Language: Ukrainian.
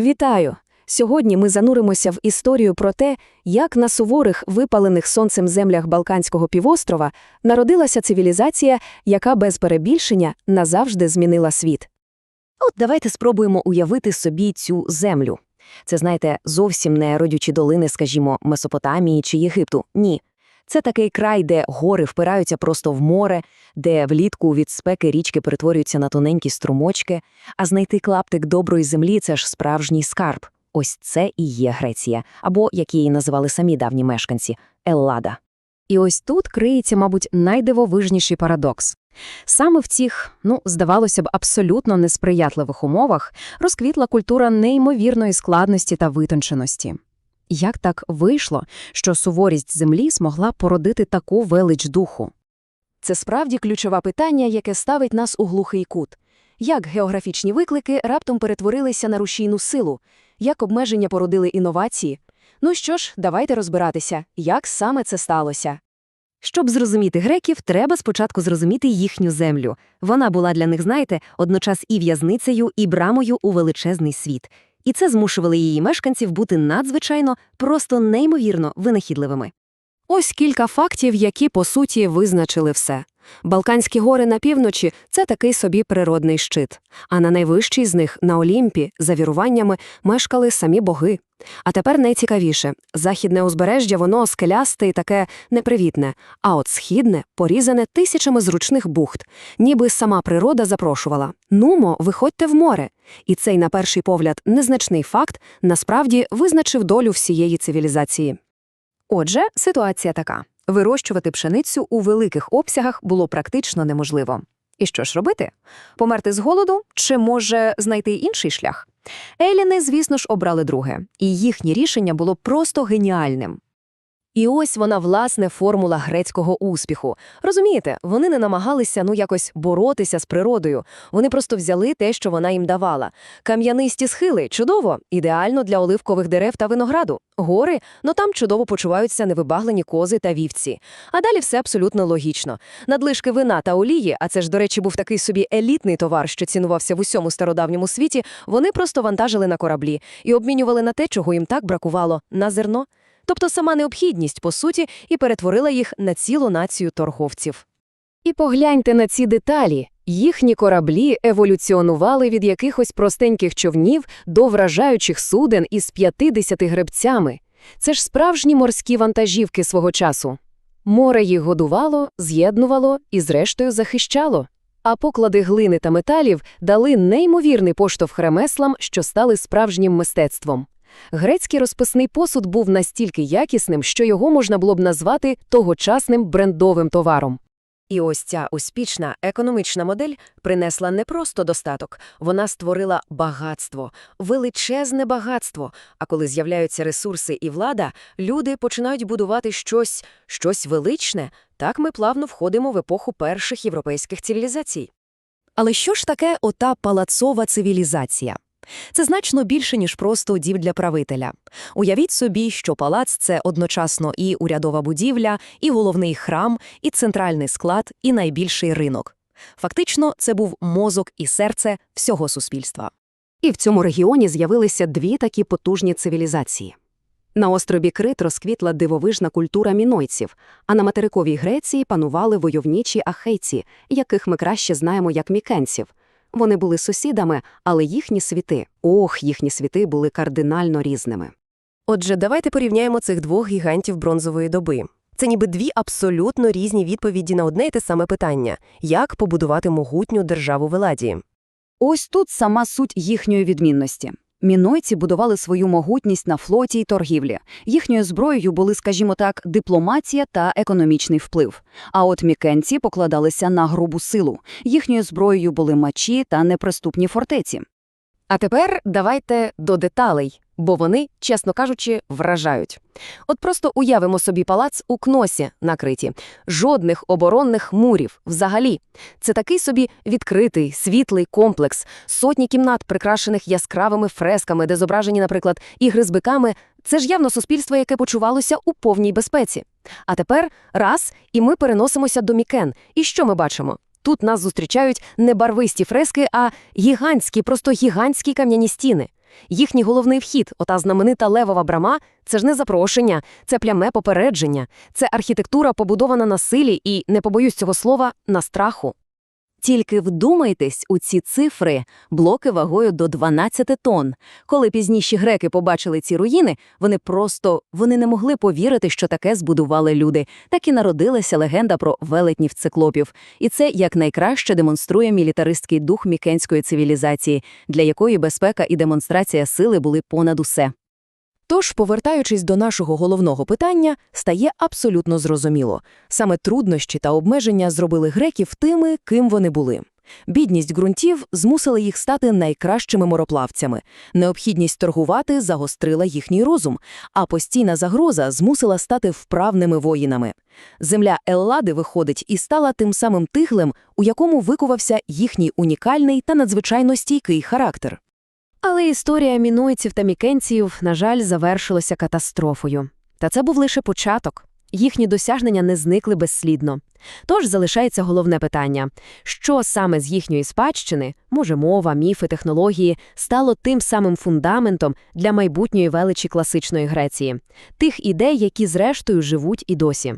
Вітаю! Сьогодні ми зануримося в історію про те, як на суворих, випалених сонцем землях Балканського півострова народилася цивілізація, яка без перебільшення назавжди змінила світ. От давайте спробуємо уявити собі цю землю. Це, знаєте, зовсім не родючі долини, скажімо, Месопотамії чи Єгипту. Ні. Це такий край, де гори впираються просто в море, де влітку від спеки річки перетворюються на тоненькі струмочки, а знайти клаптик доброї землі це ж справжній скарб. Ось це і є Греція, або, як її називали самі давні мешканці, Еллада. І ось тут криється, мабуть, найдивовижніший парадокс. Саме в цих, ну, здавалося б, абсолютно несприятливих умовах розквітла культура неймовірної складності та витонченості. Як так вийшло, що суворість землі змогла породити таку велич духу? Це справді ключове питання, яке ставить нас у глухий кут. Як географічні виклики раптом перетворилися на рушійну силу? Як обмеження породили інновації? Ну що ж, давайте розбиратися, як саме це сталося. Щоб зрозуміти греків, треба спочатку зрозуміти їхню землю. Вона була для них, знаєте, одночас і в'язницею, і брамою у величезний світ. І це змушувало її мешканців бути надзвичайно, просто неймовірно винахідливими. Ось кілька фактів, які, по суті, визначили все. Балканські гори на півночі це такий собі природний щит, а на найвищій з них, на Олімпі, за віруваннями, мешкали самі боги. А тепер найцікавіше західне узбережжя, воно скелясте і таке непривітне, а от східне порізане тисячами зручних бухт, ніби сама природа запрошувала Нумо, виходьте в море. І цей, на перший погляд, незначний факт насправді визначив долю всієї цивілізації. Отже, ситуація така. Вирощувати пшеницю у великих обсягах було практично неможливо. І що ж робити? Померти з голоду чи, може, знайти інший шлях? Еліни, звісно ж, обрали друге, і їхнє рішення було просто геніальним. І ось вона, власне, формула грецького успіху. Розумієте, вони не намагалися ну якось боротися з природою. Вони просто взяли те, що вона їм давала. Кам'янисті схили чудово, ідеально для оливкових дерев та винограду. Гори, ну там чудово почуваються невибаглені кози та вівці. А далі все абсолютно логічно. Надлишки вина та олії, а це ж, до речі, був такий собі елітний товар, що цінувався в усьому стародавньому світі. Вони просто вантажили на кораблі і обмінювали на те, чого їм так бракувало на зерно. Тобто сама необхідність, по суті, і перетворила їх на цілу націю торговців. І погляньте на ці деталі. Їхні кораблі еволюціонували від якихось простеньких човнів до вражаючих суден із 50 гребцями. Це ж справжні морські вантажівки свого часу. Море їх годувало, з'єднувало і, зрештою, захищало. А поклади глини та металів дали неймовірний поштовх ремеслам, що стали справжнім мистецтвом. Грецький розписний посуд був настільки якісним, що його можна було б назвати тогочасним брендовим товаром. І ось ця успішна економічна модель принесла не просто достаток, вона створила багатство, величезне багатство. А коли з'являються ресурси і влада, люди починають будувати щось, щось величне. Так ми плавно входимо в епоху перших європейських цивілізацій. Але що ж таке ота палацова цивілізація? Це значно більше, ніж просто дів для правителя. Уявіть собі, що палац це одночасно і урядова будівля, і головний храм, і центральний склад, і найбільший ринок. Фактично, це був мозок і серце всього суспільства. І в цьому регіоні з'явилися дві такі потужні цивілізації. На острові Крит розквітла дивовижна культура мінойців, а на материковій Греції панували войовничі ахейці, яких ми краще знаємо як мікенців. Вони були сусідами, але їхні світи, ох, їхні світи були кардинально різними. Отже, давайте порівняємо цих двох гігантів бронзової доби. Це ніби дві абсолютно різні відповіді на одне й те саме питання як побудувати могутню державу в Еладії. Ось тут сама суть їхньої відмінності. Мінойці будували свою могутність на флоті й торгівлі. Їхньою зброєю були, скажімо так, дипломатія та економічний вплив. А от мікенці покладалися на грубу силу. Їхньою зброєю були мечі та неприступні фортеці. А тепер давайте до деталей, бо вони, чесно кажучи, вражають. От просто уявимо собі палац у кносі накриті, жодних оборонних мурів взагалі. Це такий собі відкритий, світлий комплекс, сотні кімнат, прикрашених яскравими фресками, де зображені, наприклад, ігри з биками. Це ж явно суспільство, яке почувалося у повній безпеці. А тепер раз, і ми переносимося до Мікен. І що ми бачимо? Тут нас зустрічають не барвисті фрески, а гігантські, просто гігантські кам'яні стіни. Їхній головний вхід, ота знаменита левова брама, це ж не запрошення, це пляме попередження, це архітектура, побудована на силі і, не побоюсь цього слова, на страху. Тільки вдумайтесь у ці цифри, блоки вагою до 12 тонн. Коли пізніші греки побачили ці руїни, вони просто вони не могли повірити, що таке збудували люди. Так і народилася легенда про велетнів циклопів. І це якнайкраще демонструє мілітаристський дух мікенської цивілізації, для якої безпека і демонстрація сили були понад усе. Тож, повертаючись до нашого головного питання, стає абсолютно зрозуміло. Саме труднощі та обмеження зробили греків тими, ким вони були. Бідність ґрунтів змусила їх стати найкращими мороплавцями. Необхідність торгувати загострила їхній розум, а постійна загроза змусила стати вправними воїнами. Земля Еллади, виходить, і стала тим самим тиглем, у якому викувався їхній унікальний та надзвичайно стійкий характер. Але історія мінойців та мікенців, на жаль, завершилася катастрофою. Та це був лише початок. Їхні досягнення не зникли безслідно. Тож залишається головне питання: що саме з їхньої спадщини, може мова, міфи, технології, стало тим самим фундаментом для майбутньої величі класичної Греції, тих ідей, які зрештою живуть і досі.